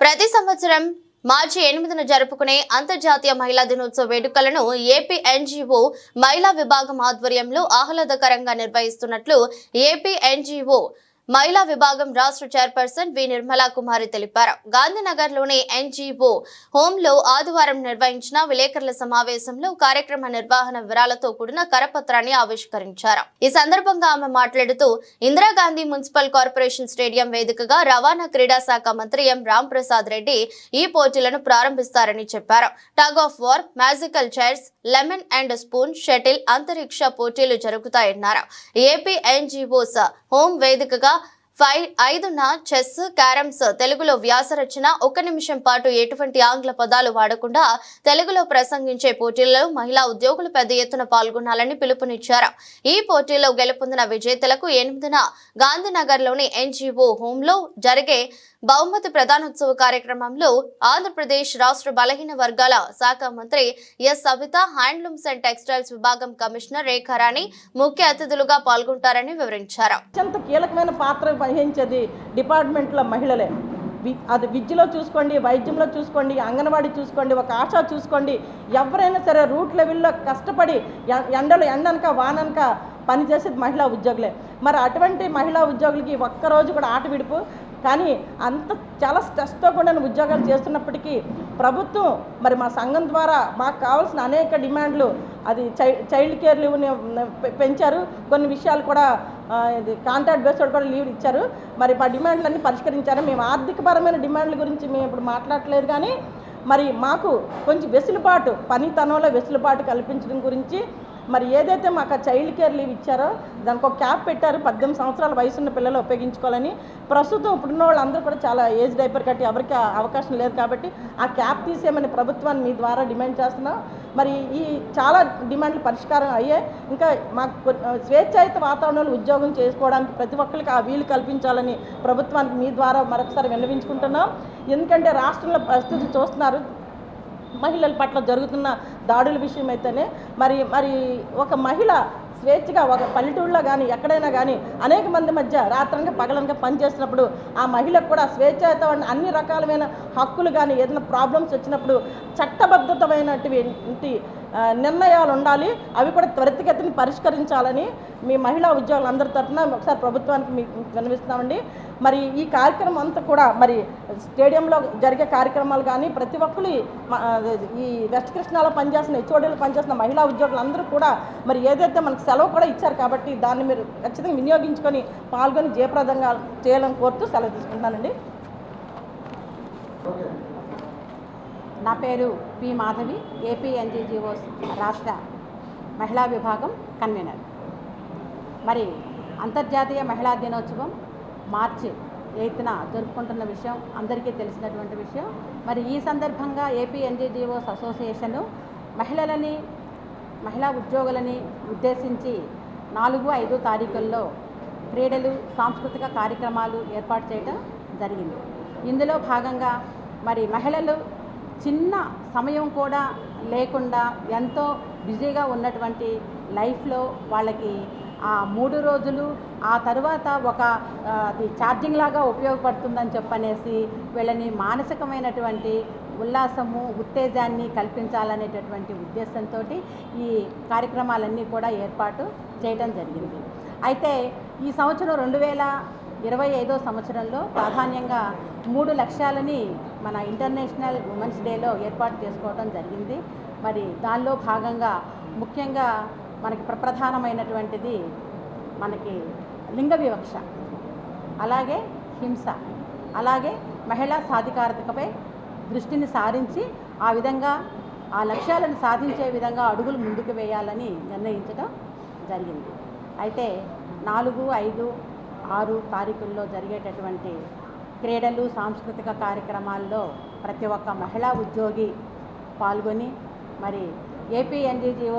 ప్రతి సంవత్సరం మార్చి ఎనిమిదిన జరుపుకునే అంతర్జాతీయ మహిళా దినోత్సవ వేడుకలను ఏపీ ఎన్జీఓ మహిళా విభాగం ఆధ్వర్యంలో ఆహ్లాదకరంగా నిర్వహిస్తున్నట్లు ఏపీ ఎన్జీఓ మహిళా విభాగం రాష్ట్ర చైర్పర్సన్ వి నిర్మలా కుమారి తెలిపారు. గాంధీనగర్లోని ఎన్జీఓ హోంలో ఆదివారం నిర్వహించిన విలేకరుల సమావేశంలో కార్యక్రమ నిర్వహణ వివరాలతో కూడిన కరపత్రాన్ని ఆవిష్కరించారు. ఈ సందర్భంగా ఆమె మాట్లాడుతూ ఇందిరాగాంధీ మున్సిపల్ కార్పొరేషన్ స్టేడియం వేదికగా రవాణా క్రీడా శాఖ మంత్రి ఎం రాంప్రసాద్ రెడ్డి ఈ పోటీలను ప్రారంభిస్తారని చెప్పారు. Tug of war magical chairs lemon and spoon shuttle అంతరిక్ష పోటీలు జరుగుతాయన్నారు. ఏపీ ఎన్జీఓస్ హోం వేదికగా ఫైవ్ ఐదున చెస్ క్యారమ్స్ తెలుగులో వ్యాసరచన ఒక నిమిషం పాటు ఎటువంటి ఆంగ్ల పదాలు వాడకుండా తెలుగులో ప్రసంగించే పోటీలలో మహిళా ఉద్యోగులు పెద్ద ఎత్తున పాల్గొనాలని పిలుపునిచ్చారు. ఈ పోటీలో గెలుపొందిన విజేతలకు ఎనిమిదిన గాంధీనగర్లోని ఎన్జీఓ హోంలో జరిగే బహుమతి ప్రధానోత్సవ కార్యక్రమంలో ఆంధ్రప్రదేశ్ రాష్ట్ర బలహీన వర్గాల శాఖ మంత్రి S Savitha handlooms and textiles విభాగం కమిషనర్ రేఖారాణి ముఖ్య అతిథులుగా పాల్గొంటారని వివరించారు. అత్యంత కీలకమైన పాత్ర వహించేది డిపార్ట్మెంట్లో మహిళలే. అది విద్యలో చూసుకోండి వైద్యంలో చూసుకోండి అంగన్వాడీ చూసుకోండి ఒక ఆశ చూసుకోండి. ఎవరైనా సరే రూట్ లెవెల్లో కష్టపడి ఎ- ఎండలు ఎండనక వాననక పనిచేసేది మహిళా ఉద్యోగులే. మరి అటువంటి మహిళా ఉద్యోగులకి ఒక్కరోజు కూడా ఆట విడుపు కానీ అంత చాలా స్ట్రెస్తో కూడిన ఉద్యోగాలు చేస్తున్నప్పటికీ ప్రభుత్వం మరి మా సంఘం ద్వారా మాకు కావాల్సిన అనేక డిమాండ్లు అది చై చైల్డ్ కేర్ లీవ్ పెంచారు. కొన్ని విషయాలు కూడా ఇది కాంట్రాక్ట్ బేస్డ్ కూడా లీవ్ ఇచ్చారు. మరి మా డిమాండ్లన్నీ పరిష్కరించారు. మేము ఆర్థికపరమైన డిమాండ్ల గురించి మేము ఇప్పుడు మాట్లాడలేదు కానీ మరి మాకు కొంచెం వెసులుబాటు పనితనంలో వెసులుబాటు కల్పించడం గురించి మరి ఏదైతే మాకు ఆ చైల్డ్ కేర్ లీవ్ ఇచ్చారో దానికి ఒక క్యాప్ పెట్టారు. పద్దెనిమిది సంవత్సరాల వయసున్న పిల్లలు ఉపయోగించుకోవాలని. ప్రస్తుతం ఇప్పుడున్న వాళ్ళందరూ కూడా చాలా ఏజ్ డైపర్ కట్టి ఎవరికి అవకాశం లేదు కాబట్టి ఆ క్యాప్ తీసేయమని ప్రభుత్వాన్ని మీ ద్వారా డిమాండ్ చేస్తున్నాం. మరి ఈ చాలా డిమాండ్లు పరిష్కారం అయ్యాయి. ఇంకా మాకు స్వేచ్ఛాయుత వాతావరణంలో ఉద్యోగం చేసుకోవడానికి ప్రతి ఒక్కరికి ఆ వీలు కల్పించాలని ప్రభుత్వానికి మీ ద్వారా మరొకసారి విన్నవించుకుంటున్నాం. ఎందుకంటే రాష్ట్రంలో పరిస్థితులు చూస్తున్నారు. మహిళల పట్ల జరుగుతున్న దాడుల విషయం అయితేనే మరి మరి ఒక మహిళ స్వేచ్ఛగా ఒక పల్లెటూరులో కానీ ఎక్కడైనా కానీ అనేక మంది మధ్య రాత్రంగా పగలనగా పనిచేసినప్పుడు ఆ మహిళకు కూడా స్వేచ్ఛాయుతమైన అన్ని రకాలమైన హక్కులు కానీ ఏదైనా ప్రాబ్లమ్స్ వచ్చినప్పుడు చట్టబద్ధతమైనటువంటి నిర్ణయాలు ఉండాలి. అవి కూడా త్వరితగతిని పరిష్కరించాలని మీ మహిళా ఉద్యోగులందరి తరఫున ఒకసారి ప్రభుత్వానికి మీకు వినిపిస్తామండి మరి ఈ కార్యక్రమం అంతా కూడా మరి స్టేడియంలో జరిగే కార్యక్రమాలు కానీ ప్రతి ఒక్కరు ఈ వెస్ట్ కృష్ణాలో పనిచేస్తున్న హెచ్ఓడీలో పనిచేస్తున్న మహిళా ఉద్యోగులందరూ కూడా మరి ఏదైతే మనకు సెలవు కూడా ఇచ్చారు కాబట్టి దాన్ని మీరు ఖచ్చితంగా వినియోగించుకొని పాల్గొని జయప్రదంగా చేయాలని కోరుతూ సెలవు తీసుకుంటానండి నా పేరు పి మాధవి ఏపీ ఎన్జీజీఓ రాష్ట్ర మహిళా విభాగం కన్వీనర్. మరి అంతర్జాతీయ మహిళా దినోత్సవం మార్చి ఎయిత్న జరుపుకుంటున్న విషయం అందరికీ తెలిసినటువంటి విషయం. మరి ఈ సందర్భంగా ఏపీ ఎన్జీజీఓస్ అసోసియేషను మహిళలని మహిళా ఉద్యోగులని ఉద్దేశించి నాలుగు ఐదు తారీఖుల్లో క్రీడలు సాంస్కృతిక కార్యక్రమాలు ఏర్పాటు చేయడం జరిగింది. ఇందులో భాగంగా మరి మహిళలు చిన్న సమయం కూడా లేకుండా ఎంతో బిజీగా ఉన్నటువంటి లైఫ్లో వాళ్ళకి ఆ మూడు రోజులు ఆ తర్వాత ఒక అది ఛార్జింగ్ లాగా ఉపయోగపడుతుందని చెప్పనేసి వీళ్ళని మానసికమైనటువంటి ఉల్లాసము ఉత్తేజాన్ని కల్పించాలనేటటువంటి ఉద్దేశంతో ఈ కార్యక్రమాలన్నీ కూడా ఏర్పాటు చేయడం జరిగింది. అయితే ఈ సంవత్సరం రెండు వేల ఇరవై ఐదో సంవత్సరంలో ప్రాధాన్యంగా మూడు లక్ష్యాలని మన ఇంటర్నేషనల్ ఉమెన్స్ డేలో ఏర్పాటు చేసుకోవడం జరిగింది. మరి దానిలో భాగంగా ముఖ్యంగా మనకి ప్రప్రధానమైనటువంటిది మనకి లింగ వివక్ష అలాగే హింస అలాగే మహిళా సాధికారతపై దృష్టిని సారించి ఆ విధంగా ఆ లక్ష్యాలను సాధించే విధంగా అడుగులు ముందుకు వేయాలని నిర్ణయించడం జరిగింది. అయితే నాలుగు ఐదు ఆరు తారీఖుల్లో జరిగేటటువంటి క్రీడలు సాంస్కృతిక కార్యక్రమాల్లో ప్రతి ఒక్క మహిళా ఉద్యోగి పాల్గొని మరి ఏపీ ఎన్జీజీఓ